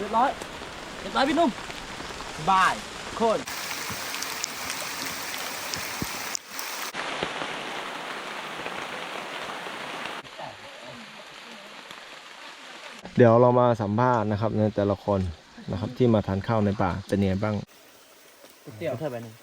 เรียบร้อย เรียบร้อยพี่นุ่มบายโคนเดี๋ยวเรามาสัมภาษณ์นะครับในแต่ละคนนะครับที่มาทานข้าวในป่าเป็นยังไงบ้างเดี๋ยวเธอไปหนึ่ง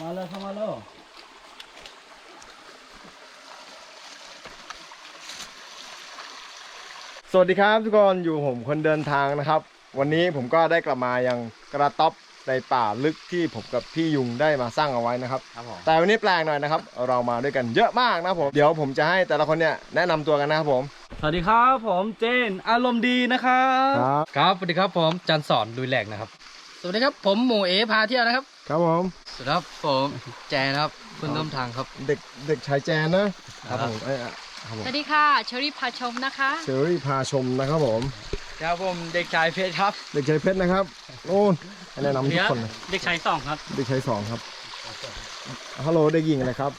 มาเลยเข้ามาเลยสวัสดีครับทุกคนอยู่ผมคนเดินทางนะครับ วันนี้ผมก็ได้กลับมายังกระต๊อบในป่าลึกที่ผมกับพี่ยุงได้มาสร้างเอาไว้นะครับ ครับผมแต่วันนี้แปลกหน่อยนะครับ เรามาด้วยกันเยอะมากนะครับผมเดี๋ยวผมจะให้แต่ละคนเนี่ยแนะนำตัวกันนะครับผม สวัสดีครับผมเจนอารมณ์ดีนะครับ ครับ ครับสวัสดีครับผมจันสอนดุยแหลกนะครับส วัสดีครับผมหมูเอพาเที่ยวนะครับ ครับผมสวัสดีครับผมแจนะครับคุณร่วมทางครับ เด็กเด็กชายแจนนะครับผมเอ้ยอะครับผมสวัสดีค่ะเชอรี่พาชมนะคะ เชอรี่พาชมนะครับผมครับผมเด็กชายเพชรครับ เด็กชายเพชรนะครับโอ้นให้แนะนำทุกคนเลยเด็กชายสองครับ เด็กชายสองครับฮัลโหลเด็กหญิงอะไรครับ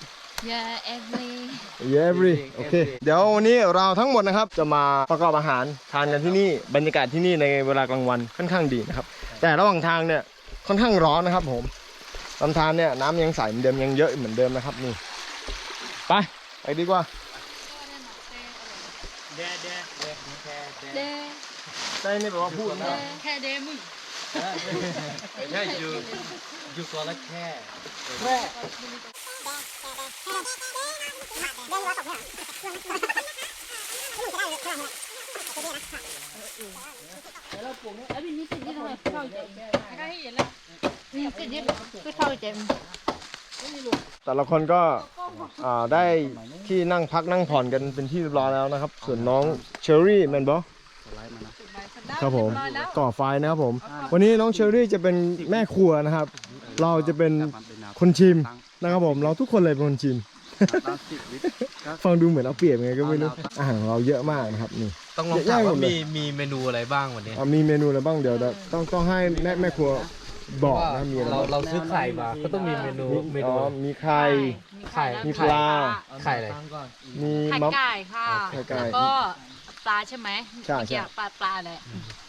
Yeah every เยบรีโอเค เดี๋ยววันนี้เราทั้งหมดนะครับ จะมาประกอบอาหารทานกันที่นี่ บรรยากาศที่นี่ในเวลากลางวันค่อนข้างดีนะครับ แต่ระหว่างทางเนี่ยค่อนข้างร้อนนะครับ ผมลำธารเนี่ยน้ำยังใสเหมือนเดิมยังเยอะเหมือนเดิมนะครับนี่ไปไปดีกว่าแดแดแดแดเดใช่นี่แปลว่าพูดนะแค่เดมึงใช่อยู่อยู่ตัวละแค่แล้วพี่นี่ติดที่ทำไมเข้าใจก็ให้เห็นแล้วนี่ติดที่ก็เข้าใจแต่ละคนก็ได้ที่นั่งพักนั่งผ่อนกันเป็นที่เรียบร้อยแล้วนะครับ ส่วนน้องเชอรี่แมนบอครับผมก่อไฟนะครับผม วันนี้น้องเชอรี่จะเป็นแม่ครัวนะครับ เราจะเป็นคนชิมนะครับผม เราทุกคนเลยเป็นคนชิม ฟังดูเหมือนเอาเปรียบไงก็ไม่รู้อาหารของเราเยอะมากนะครับนี่ ต้องลองแยถากมหมว่าดเลย มีมีเมนูอะไรบ้างวันนี้ อะมีเมนูอะไรบ้างเดี๋ยวเดี๋ยวต้องต้องให้แม่แม่ครัวบอกนะมีอะไรเราบ้างเราซื้อไข่มาก็ต้องมีเมนูเมอ๋นู อมีไข่ ไข่ มีปลา ไข่อะไรมีไข่มะ ไก่ค่ะ ไข่ไก่แล้วก็ปลาใช่ไหมใช่ใช่ เมื่อกี้ปลาปลาแหละ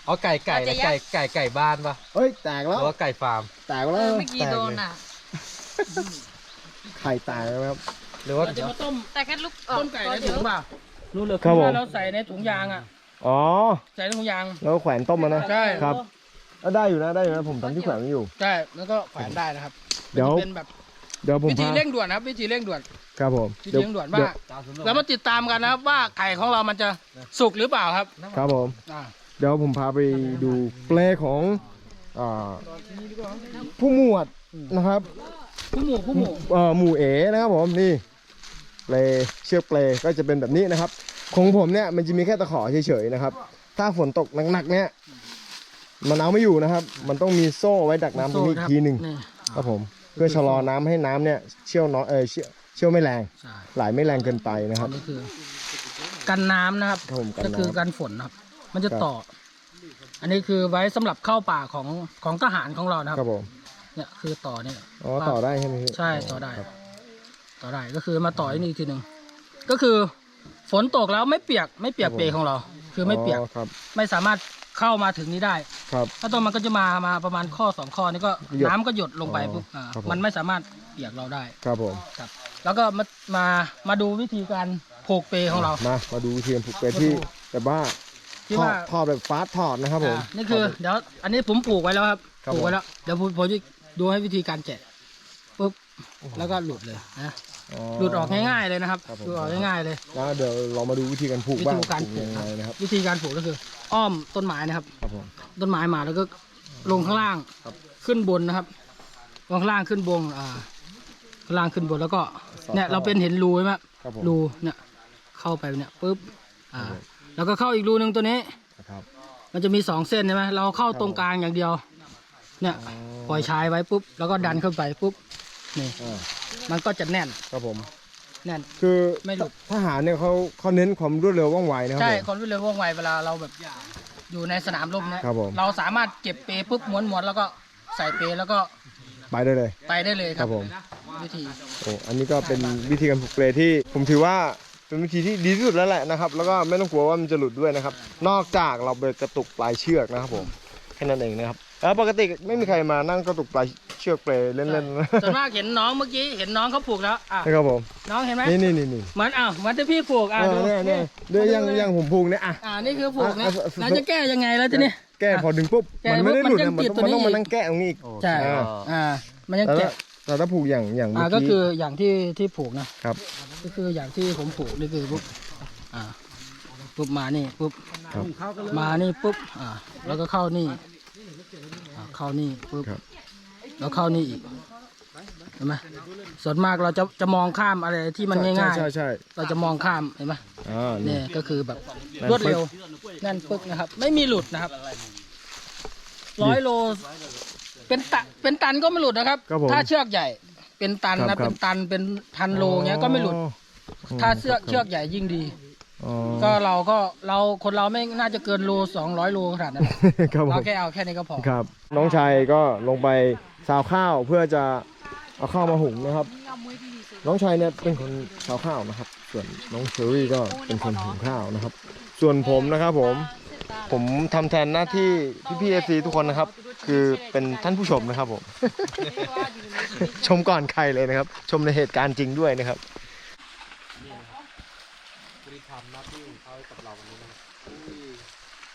อ๋อไก่ไก่เราจะแล้วไก่ยัดไก่ไก่บ้านปะเอ้ยแตกหแล้รืวอว่าไก่ฟาร์ม แตกเอแล้วอเมื่อกี้โดนอะ ไข่แตกแล้วครับ หรือว่าจะมาต้มแต่แค่ลูกเออต้มไก่ในเดี๋ถุยวงเปล่ารู้เลยครับผม เราใส่ในถุงยางอะ อ๋อใส่ในถุงยาง แล้วแขวนต้มมานะใช่ ครับแล้วได้อยู่นะได้อยู่นะผมทำที่แขวนไว้อยู่ ใช่แล้วก็แขวนได้นะครับเดี๋ยวเป็นแบบเดี๋ยวผมวิธีพาเร่งด่วนนะครับ วิธีเร่งด่วนครับผมวิธีเดี๋ยวเร่งด่วนเดี๋ยว่าเรามาติดตามกันนะครับว่าไข่ของเรามันจะสุกหรือเปล่าครับครับผม อ่าเดี๋ยวผมพาไปดูเปลของอ่าผู้หมวดนะครับ ผู้หมูผู้หมูเอ่อหมู่เอนะครับผมนี่เปลเชือกเปลก็จะเป็นแบบนี้นะครับ ของผมเนี่ยมันจะมีแค่ตะขอเฉยๆนะครับ ถ้าฝนตกหนักๆเนี่ยมันเอาไม่อยู่นะครับ มันต้องมีโซ่ไว้ดักน้ำตรงนี้อีกทีหนึ่งนี่ครับผม เพื่อชะลอน้ำให้น้ำเนี่ยเชี่ยวน้อยเออเชี่ยวเชี่ยวไม่แรง ใช่ไหลไม่แรงเกินไปนะคอัรับ นนี้คือ กันน้ำนะครับ ครับผมกันก็คือน้ำกันฝนนะครับ มันจะครับ ต่อ อันนี้คือไว้สำหรับเข้าป่าของของทหารของเรานะคครัรับบผม เนี่ยคือต่อเนี่ยอ๋อต่อได้ใช่ไหมพี่ใช่ต่อได้ครับต่อได้ก็คือมาต่อที่นี่อีกทีหนึ่งก็คือฝนตกแล้วไม่เปียกไม่เปียกเปของเรา คือไม่เปียกอ๋อครับไม่สามารถเข้ามาถึงนี้ได้ ครับถ้าต้นมันก็จะมามาประมาณข้อสองข้อนี่ก็หยดน้ำก็หยดลงไปอ๋อปุ๊บอ่าครับผมมันไม่สามารถเปียกเราได้ ครับผมครับ แล้วก็มามามาดูวิธีการผูกเปของเรา มามาดูวิธีการผูกเปรที่แบบว่าที่ทอว่าดทอดแบบฟาสต์ทอดนะครับผมอ่านี่คือเดี๋ยวอันนี้ผมปลูกไว้แล้วครับคครับผูกผมไว้แล้วเดี๋ยวผมผมจะ ดูให้วิธีการแกะปุ๊บแล้วก็หลุดเลยนะอ๋อหลุดออกง่ายๆเลยนะครับครับผม หลุดออกง่ายๆเลย แล้วเดี๋ยวเรามาดูวิธีการผูกวิบ้างธีการผูกผูกยังครัไงบนะครับวิธีการผูกก็คือ อ้อมต้นไม้นะครับ ครับผม ต้นไม้มาแล้วก็ลงข้างล่างครับขึ้นบนนะครับลงข้างล่างขึ้นบนอ่าข้างล่างขึ้นบนแล้วก็เนี่ยเราเป็นเห็นรูใช่ไหมครับผมรูเนี่ยเข้าไปเนี่ยปุ๊บอ่าแล้วก็เข้าอีกรูหนึ่งตัวนี้ครับ มันจะมีสองเส้นใช่ไหมเราเข้าตรงกลางอย่างเดียว เนี่ยอ๋อปล่อยชายไว้ปุ๊บแล้วก็ดันเข้าไปปุ๊บนี่อ่ามันก็จะแน่นครับผม แน่น คือไม่หลุด ทหารเนี่ยเขาเขาเน้นความรวดเร็วว่องไวนะครับใช่ผม คนรวดเร็วว่องไวเวลาเราแบบอยู่ในสนามรบเนี่ยครับผม เราสามารถเก็บเปปุ๊บม้วนม้วนๆแล้วก็ใส่เปแล้วก็ไปได้เลย ไปได้เลยคครัรับบผมวิธี โอ้อันนี้ก็เป็นวิธีการผูกเปลที่ ผมถือว่าเป็นวิธีที่ดีที่สุดแล้วแหละนะครับ แล้วก็ไม่ต้องกลัวว่ามันจะหลุดด้วยนะครับ นอกจากเราไปกระตุกปลายเชือกนะครับผมแค่นั้นเองนะครับ แล้วปกติไม่มีใครมานั่งกระตุกปลายเชือกเปลเล่นๆนะส่วนมากเห็นน้องเมื่อกี้เห็นน้องเขาผูกแล้วอะนะครับผม น้องเห็นไหมนี่นี่นี่นี่เหมือนอ้าวเหมือนที่พี่ผูกอะเอดูอเนี่ยเนี่ยเดี๋ยวยังยังผมผูกเนี่ยอะ อ่านี่คือผูกนะอะอะ เราจะแก้ยังไงแล้วทีนี้ แก้พอดึงปุ๊บแก้มันไม่ได้หลุดปุ๊นะบมันมันต้องยังติดตัวนี้มันต้องมานั่งแกะตรงนี้อีก ใช่อ่า อ่า มันยังแต่ถ้าแกะแต่ถ้าผูกอย่างอย่างอ่าเมื่อก็กี้คืออย่างที่ที่ผูกนะ ครับก็คืออย่างที่ผมผูกนี่คือปุ๊บอ่าปุ๊บมานี่ปุ๊บครับมานี่ปุ๊บอ่าแล้วก็เข้านี่อ่า เข้านี่ปุ๊บครับ แล้วเข้านี่อีกเห็นไหมส่วนมากเราจะจะมองข้ามอะไรที่มันง่ายใช่ใช่ๆเราจะมองข้ามเห็นไหมๆอ่านี่ เนี่ยก็คือแบบแน่นรวดเร็วปึ๊แน่นปึ๊กนะครับ ไม่มีหลุดนะครับร้อยโล เป็นตันเป็นตันก็ไม่หลุดนะครับ ครับผมถ้าเชือกใหญ่ เป็นตันครันะบครับ เป็นตันเป็นพันโลเงี้ยก็ไม่หลุด อ๋อ ถ้าเชือกเชือกใหญ่ยิ่งดีอ๋อ ก็เราก็เราคนเราไม่น่าจะเกินโลสองร้อยโลขนาดนั้นครับผเรามแค่เอาแค่นี้ก็พอ ครับ น้องชายก็ลงไปซาวข้าวเพื่อจะเอาข้าวมาหุงนะครับ น้องชายเนี่ยเป็นคนซาวข้าวนะครับ ส่วนน้องเชอรี่ก็เป็นคนหุงข้าวนะครับ ส่วนผมนะครับผม ผมทำแทนหน้าที่พี่พี่เอฟซีทุกคนนะครับ คือเป็นท่านผู้ชมนะครับผม ชมก่อนใครเลยนะครับ ชมในเหตุการณ์จริงด้วยนะครับ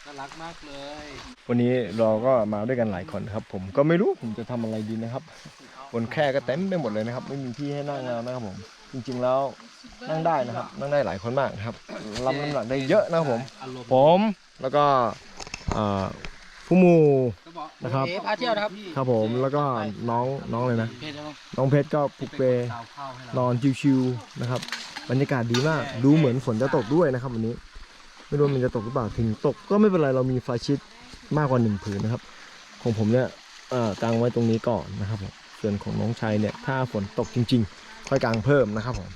น่า รักมากเลย วันนี้เราก็มาด้วยกันหลายคนครับผมก็ไม่รู้ผมจะทำอะไรดีนะครับ บนแคร่ก็เต็มไปหมดเลยนะครับ ไม่มีที่ให้นั่งแล้วนะครับผม จริง ๆแล้วนั่งได้นะครับ นั่งได้หลายคนมากครับรับน้ำหนักได้เยอะนะครับผมอารมณ์ผมแล้วก็เอ่อผู้หมูก็บอกนะครับเอ๋พาเที่ยวนะครับ ครับผมแล้วก็น้องน้องเลยนะเพศแล้วน้องเพชรก็ปลุกเปสาวเข้าให้นเราอนชิวๆนะครับ บรรยากาศดีมาก ดูเหมือนฝนจะตกด้วยนะครับวันนี้ ไม่รู้ว่ามันจะตกหรือเปล่าถึงตกก็ไม่เป็นไรเรามีไฟชิดมากกว่าหนึ่งผืนนะครับ ของผมเนี่ยเอ่อกางไว้ตรงนี้ก่อนนะครับผมส่วนของน้องชายเนี่ยถ้าฝนตกจริง ๆ ค่อยกางเพิ่มนะครับผม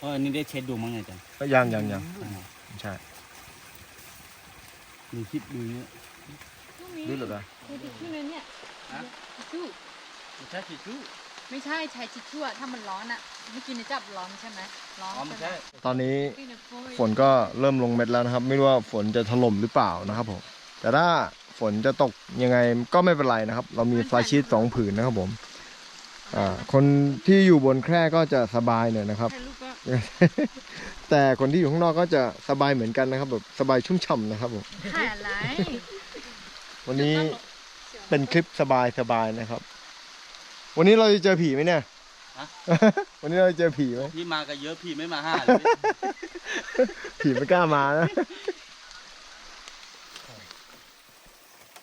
เออนี่ได้เช็ดดูมั้งไงจ๊ะยังยังยังใช่มีคลิปดูเนี่ยดูหรือเปล่าทิชชู่เลยเนี่ยทิชชู่ไม่ใช่ทิชชู่ไม่ใช่ใช้ทิชชู่อะถ้ามันร้อนอะ เมื่อกี้นี่จับร้อนใช่ไหมร้อนอ๋อไม่ใช่ใช่ไหมตอนนี้พี่เนี่ยโฟยฝนก็เริ่มลงเม็ดแล้วนะครับ ไม่รู้ว่าฝนจะถล่มหรือเปล่านะครับผมแต่ถ้าฝนจะตกยังไงก็ไม่เป็นไรนะครับ เรามีไฟชีตสองผืนนะครับผมอ่าคนที่อยู่บนแคร่ก็จะสบายหน่อยนะครับถ่ายรูปก็แต่คนที่อยู่ข้างนอกก็จะสบายเหมือนกันนะครับ แบบสบายชุ่มฉ่ำนะครับผมถ่ายอะไรวันนี้เป็นคลิปสบายสบายนะครับ วันนี้เราจะเจอผีไหมเนี่ย วันนี้เราจะเจอผีไหมพี่มากันเยอะพี่ไม่มาห้าเลยผีไม่กล้ามานะ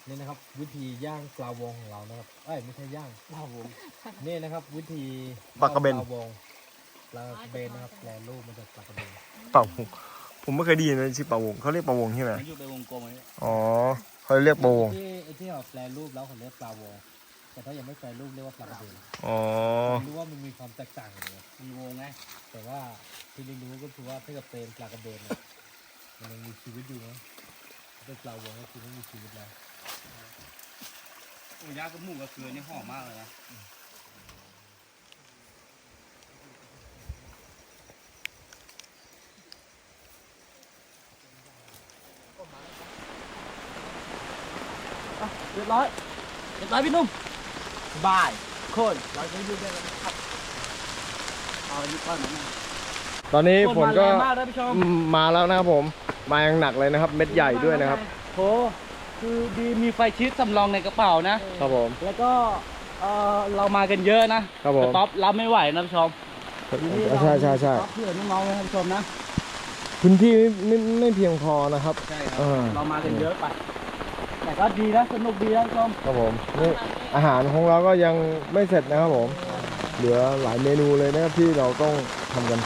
นี่นะครับ วิธีย่างปลาวงของเรานะครับเอ้ยไม่ใช่ย่างปลาวงนี่นะครับ วิธีปลากระเบน ปลาวงปลากระเบนนะครับแปลรูปมาจากปลากระเบนเป่าวงผมไม่เคยได้ยินเลยชื่อเป่าวงเขาเรียกเป่าวงใช่ไหมมันอยู่ไปวงกลมเลยอ๋อเขาเรียกเป่าวงที่ไอ้ที่เราแปลรูปแล้วเขาเรียกปลาวง แต่ถ้ายังไม่แปลรูปเรียกว่าปลากระเบนอ๋อผมรู้ว่ามันมีความแตกต่างกันเลยมีวงไงแต่ว่าที่รู้ๆก็คือว่าถ้าเกิดเป็นปลากระเบนเนี่ยมันยังมีชีวิตอยู่นะถ้าเป็นปลาวงก็คือไม่มีชีวิตแล้วโอ้ย่างกับหมูกับเกลือนี่หอมมากเลยนะเรียบร้อย เรียบร้อยพี่นุ่ม บายคนเราจะอยู่ด้วยกันครับเอาอันนี้ก้อนนั้นนะตอนนี้ฝนก็แรงมากนะพี่ชมมาแล้วนะครับผม มาอย่างหนักเลยนะครับ เม็ดใหญ่ด้วยนะครับ โหคือดีมีไฟชิดสำรองในกระเป๋านะ ครับผม แล้วก็เออเรามากันเยอะนะครับผมแต่ต๊อปรับไม่ไหวนะผู้ชมใช่ใช่ใช่ต๊อปเพื่อนน้องๆนะท่านผู้ชมนะ พื้นที่ไม่ไม่ไม่เพียงพอนะครับ ใช่ครับอ่าเรามากันเยอะไป แต่ก็ดีนะสนุกดีนะชมครับผมนี่อาหารของเราก็ยังไม่เสร็จนะครับผม เหลือหลายเมนูเลยนะครับที่เราต้องทำกัน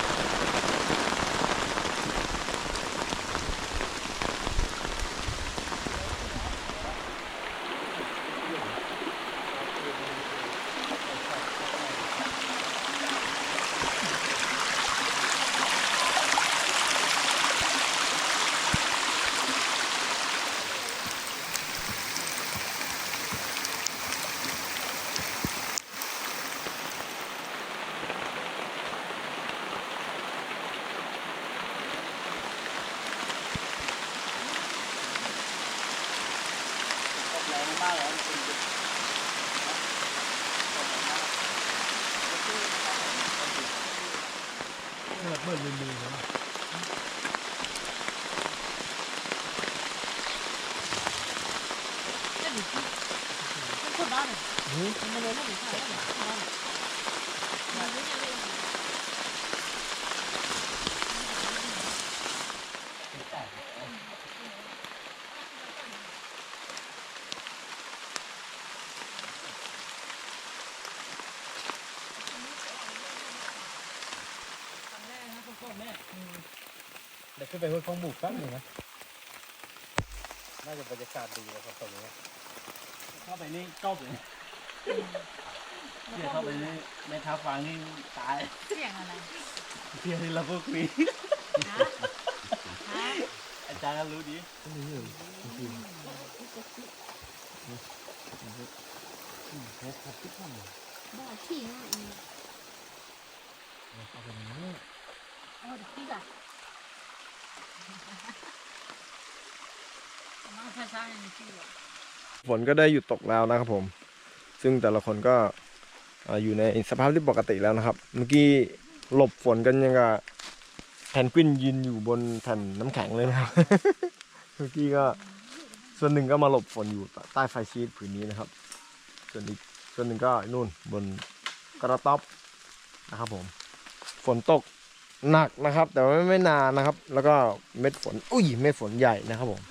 เดี๋ยวขึ้นไปห้วยข้องหมูกแป๊บหนึงนะ น่าจะบรรยากาศดีนะครับตรงนี้เข้าไปนี่จบเลยเนี่ยเข้าไปนี่ในท้าฟังนี่ตายเสียงอะไรเที่ยวที่เราก็คุยฮะฮะอาจารย์ก็รู้ดีบ่อขี้ง่ายนี่โอ้เด็กพี่อะมาภาษาในที่อะ ฝนก็ได้หยุดตกแล้วนะครับผม ซึ่งแต่ละคนก็ออยู่ในสภาพที่ปกติแล้วนะครับ เมื่อกี้หลบฝนกันยังกับแพนกวินยืนอยู่บนแผ่นน้ำแข็งเลยนะครับ เมื่อกี้ก็ส่วนหนึ่งก็มาหลบฝนอยู่ใต้ไฟชีตผืนนี้นะครับ ส่วนอีกส่วนหนึ่งก็นู่นบนกระต๊อบนะครับผม ฝนตก หนักนะครับ แต่ว่าไม่นานนะครับ แล้วก็เม็ดฝน อุ้ยเม็ดฝนใหญ่นะครับผม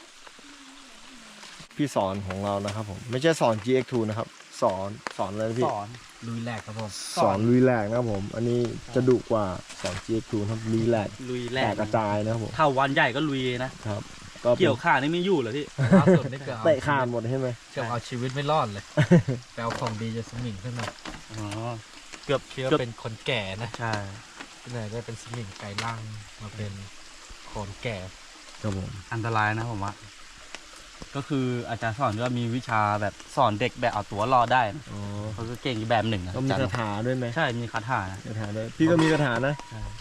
พี่สอนของเรานะครับผม ไม่ใช่สอน GX2 นะครับ สอนสอนอะไรนะพี่สอนลุยแรกครับผมสอนลุยแหลกนะครับผม อันนี้จะดุกว่าสอน GX2 ครับลุยแหลกลุยแรแตกกกระจายนะครับผมถ้าวันใหญ่ก็ลุยนะ ครับ ก็เป็นเกี่ยวข่านี่ไม่อยู่เหรอพี่ ล่าสุดนี่เกือบเตะขาดหมดใช่ไหมเกือบเอาชีวิตไม่รอดเลยไปเอาของดีจะสมิงขึ้นมาอ๋อ เกือบคิดว่าเกือบ เป็นคนแก่นะ ใช่ ที่ไหนได้เป็นสมิงไก่ล่างมาเป็นคนแก่ ครับผม อันตรายนะผมว่าก็คืออาจารย์สอนก็มีวิชาแบบสอนเด็กแบบเอาตัวรอดได้นะอ๋อเขาก็เก่งอีกแบบหนึ่งนะก็มีอาจารคาย์ถาด้วยไหมใช่มีคาถานะ คาถาด้วย พี่ก็มีคาถานะ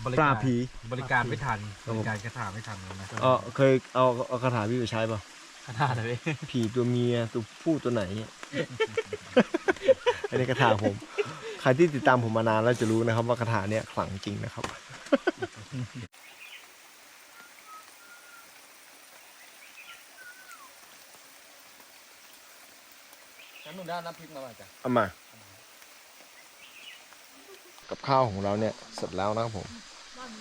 บริปราการบผี บริการไม่ทันครับบผม ริการกระถาไม่ทันเลยนะเออเคยเอาเอาคาถาพี่ไปใช้ป่ะ คาถาเลยผีตัวเมียตัวผู้ตัวไหนเนี่ย อันนี้คาถาผมใค รที่ติดตามผมมานานแล้วจะรู้นะครับ ว่าคาถาเนี่ยขลังจริงนะครับฉันหนุ่มได้น้ำพริกมาจ้ะเอามา กับข้าวของเราเนี่ยเสร็จแล้วนะครับผม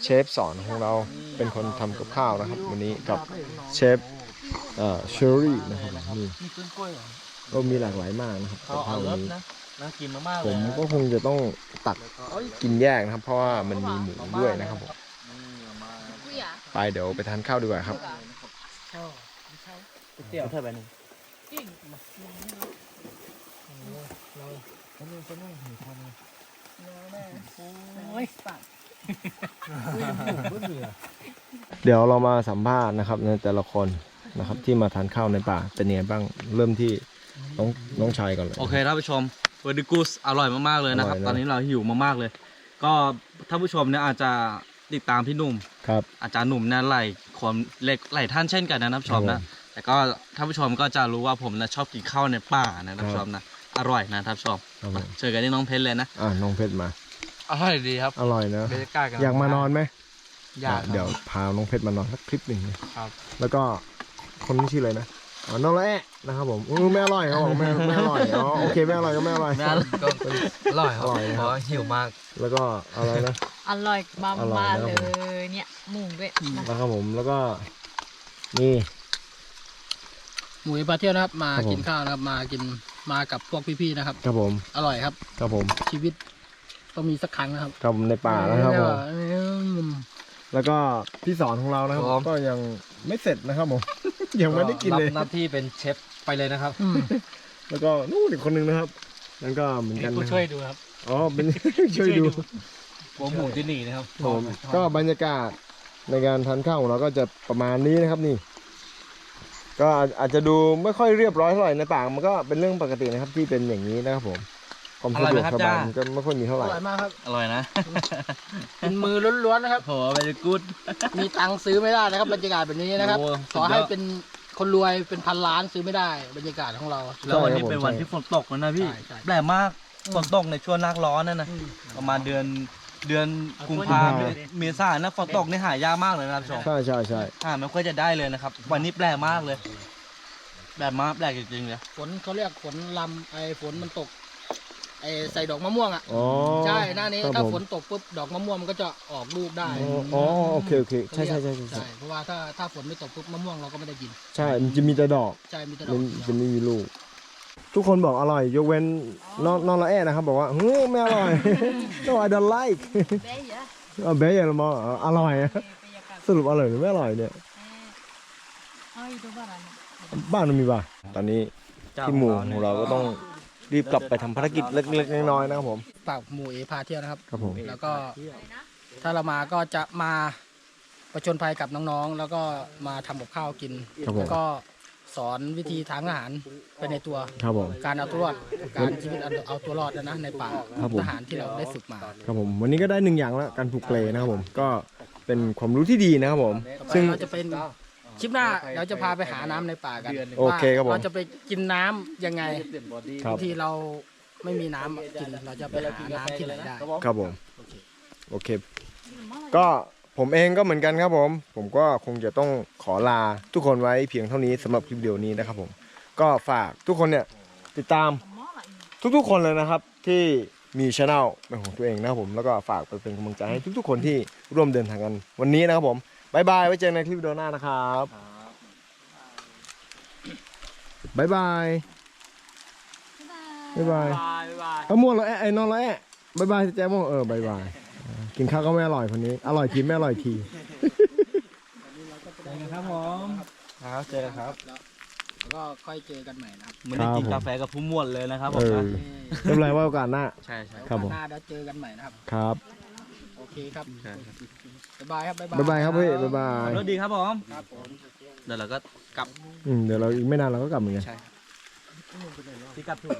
เชฟสอนของเราเป็นคนทำกับข้าวนะครับ วันนี้กับเชฟเอ่อเชอรี่นะครับนี่มีต้นกล้วยเหรอ ก็มีหลากหลายมากนะครับเขากับเอาข้าววันเลิฟนี้ นะน่ากินมากๆผเลยมนะก็คงจะต้องตักกินแยกนะครับ เพราะว่ามันมีหมูด้วยนะครับผมกูอยากไปเดี๋ยวไปทานข้าวดีกว่าครับ เตี๋ยวเท่าไหร่นึงจริงโอ้ยสัตว์เดี๋ยวเรามาสัมภาษณ์นะครับในแต่ละคนนะครับที่มาทานข้าวในป่าเป็นยังไงบ้างเริ่มที่น้องน้องชายก่อนเลย โอเคท่านผู้ชม เวอร์ดิกูสอร่อยมากๆเลยนะครับ อร่อยนะ ตอนนี้เราหิวมากๆเลย ก็ท่านผู้ชมเนี่ยอาจจะติดตามพี่หนุ่ม ครับ อาจารย์หนุ่มเนี่ยหลายคนหลายหลายท่านเช่นกันนะท่านผู้ชมครันะบผมแต่ก็ท่านผู้ชมก็จะรู้ว่าผมนะชอบกินข้าวในป่านะท่านผู้ชมนะอร่อยนะท่านผู้ชมครับผมเจอกันที่น้องเพชรเลยนะอ่าน้องเพชรมา อร่อยดีครับอร่อยนะ บรรยากาศกันอยากมานอนไหมยากเดี๋ยวพาน้องเพชรมานอนสักคลิปหนึ่งนะครับ แล้วก็คนที่ชื่ออะไรนะ อ๋อน้องละแอะนะครับผมอือไม่อร่อยเขาบอกไม่ไม่อร่อยอ๋อโอเคไม่อร่อยก็ไม่อร่อยก็อร่อยครับอร่อยนะเพครับ ราะหิวมากแล้วก็อะไรนะ อร่อยมาอร่อยมานะเลยเนี่ยหมูด้วยนะนะครับผมแล้วก็นี่ หมูเอพาเที่ยวนะครับ มาครับผม กินข้าวนะครับ มากินมากับพวกพี่ๆนะครับ ครับผมอร่อยครับ ครับผมชีวิตต้องมีสักครั้งนะครับครับผมในป่านะครับผมอืมแล้วก็พี่สอนของเรานะครับครับผมก็ยังไม่เสร็จนะครับผม ยังไม่ได้กินเลย รับหน้าที่เป็นเชฟไปเลยนะครับอืมแล้วก็นู่นอีกคนนึงนะครับ นั่นก็เหมือนกันผู้นะช่วยดูครับอ๋อเป็น ช่วยดู หัวหมูที่หนีนะครับครับผมก็บรรยากาศในการทานข้าวของเราก็จะประมาณนี้นะครับนี่ ก็อาจอาจจะดูไม่ค่อยเรียบร้อยเท่าไหร่ในป่ามันก็เป็นเรื่องปกตินะครับที่เป็นอย่างนี้นะครับผม ความสะดวกสบายมันก็ไม่ค่อยมีเท่าอไหร่ ร่อยมากครับ อร่อยนะ เป็นมือล้วนๆนะครับ โหเวลกูด มีตังค์ซื้อไม่ได้นะครับบรรยากาศแบบนี้นะครับ โอ้ขอให้เป็นคนรวยเป็นพันล้านซื้อไม่ได้บรรยากาศของเรา แล้ววันนี้เป็นวันที่ฝนตกแล้วนะพี่ ใช่ใช่ แปลกมาก ฝนตกในช่วงหนักร้อนนั่นนะอืมประมาณเดือนเดือนกุมภา เดือนเมษายนนะฝนตกนี่หายากมากเลยนะครับผู้ชมใช่ใช่ใช่หาไม่ค่อยจะได้เลยนะครับ วันนี้แปลกมากเลย แปลกมากแปลกจริงๆเลย ฝนเขาเรียกฝนลำไอ้ฝนมันตก ไอ้ใส่ดอกมะม่วงอะอ๋อใช่หน้านี้ครับถ้าผม ฝนตกปุ๊บดอกมะม่วงมันก็จะออกลูกได้อ๋ออ๋อโอเคโอเคใช่ใช่ใช่ใช่ใช่เพราะว่าถ้าถ้าฝนไม่ตกปุ๊บมะม่วงเราก็ไม่ได้กินใช่มันจะมีแต่ดอกใช่มีแต่ดมัอกนเดียวจะไม่มีลูก ทุกคนบอกอร่อย ยกเว้นน้องน้องละแอะนะครับ บอกว่าเฮ้ยไม่อร่อย no I don't like เบ๊ยอะเออเบย์อย่ามาอ๋ออร่อยอะเบ๊ยกับสรุปอร่อยหรือไม่อร่อยเนี่ยเอ้ยดูบ้านอะไรบ้านมันมีป่ะตอนนี้ ที่หมู่ของเราก็ต้อง รีบกลับไปทำภารกิจเล็กๆน้อยๆนะครับผม ฝากหมู่เอพาเที่ยวนะครับ ครับผม แล้วก็ถ้าเรามาก็จะมาประชนภัยกับน้องๆ แล้วก็มาทำกับข้าวกิน ครับผม แล้วก็สอนวิธีทางอาหารไปในตัว ครับผม การเอาตัวรอด การชีวิตเอาเอาตัวรอดนะนะในป่าครับผม ทหารที่เราได้ฝึกมา ครับผมวันนี้ก็ได้หนึ่งอย่างแล้วการผูกเปลนะครับผมก็เป็นความรู้ที่ดีนะครับผมต่อไปซึ่งเราจะเป็น คลิปหน้าเราจะพาไปหาน้ำในป่ากันโอเคครับผม ว่าเราจะไปกินน้ำยังไงครับ บางทีเราไม่มีน้ำกินเราจะไปหาน้ำที่ไหนได้ครับผมโอเค ก็ผมเองก็เหมือนกันครับผม ผมก็คงจะต้องขอลาทุกคนไว้เพียงเท่านี้สำหรับคลิปวิดีโอนี้นะครับผม ก็ฝากทุกคนเนี่ยติดตามทุกๆคนเลยนะครับที่มีช anel เป็นของตัวเองนะครับผมแล้วก็ฝากไปเป็นกำลังใจให้ทุกๆคนที่ร่วมเดินทางกันวันนี้นะครับผม บายบายไว้เจอกันในคลิปวิดีโอหน้านะครับบายบายบายบายเอาม่วงแล้วแอะไอ้นอนแล้วแอะบายบายแจ๊ม่วงเออบายบายอ่ากินข้าวก็ไม่อร่อยคนนี้ อร่อยทีไม่อร่อยทีครับผมครับเจอกันครับ แล้วก็ค่อยเจอกันใหม่นะครับเหมันได้กินครับผมกาแฟกับผู้หมวดเลยนะครับผเอมอนะ ไม่เป็นไรว่าโอกาสหน้า ใช่ใช่ ครับผม หน้าเดี๋ยวเจอกันใหม่นะครับ ครับโอเคครับบ๊ายบายครับบ๊ายบายบ๊ายบายครับพี่บ๊ายบายรถดีครับผมครับผมเดี๋ยวเราก็กลับอืมเดี๋ยวเราอีกไม่นานเราก็กลับเหมือนกัน ที่กลับถูก